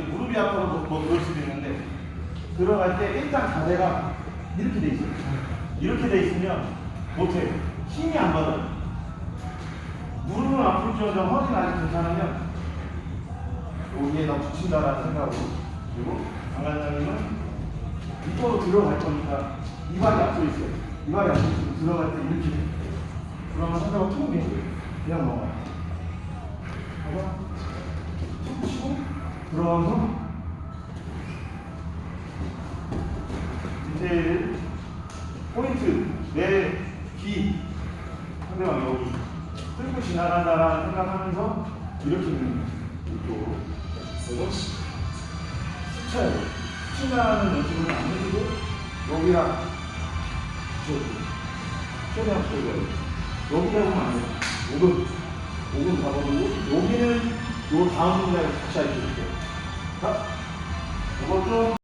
이게 무릎이 아파서 뭐, 뭐 그럴 수도 있는데 들어갈 때 일단 자세가 이렇게 돼 있어요. 이렇게 돼 있으면 못해. 힘이 안 받아요. 무릎은 아플지언정 허리는 아직 괜찮으면 여기에다 붙인다라는 생각으로 그리고 강관장님은 이쪽으로 들어갈 거니까 이 발이 앞서 있어요. 이 발이 앞서 있으면 들어갈 때 이렇게 돼. 그러면 상대가 툭 내. 그냥 넘어가요. 들어가서 디테일 포인트 내 귀 상대방 여기 뚫고 지나간다라는 생각하면서 이렇게 있는. 이쪽으로 그래서 스쳐야 돼요. 스친다는 연습을 안 해주고 여기랑 저기 최대한 보여요. 여기 하면 안 돼요. 5분 5분 잡아두고 여기는 요 다음 분야에 같이 알려줄게요. 자, 이것 좀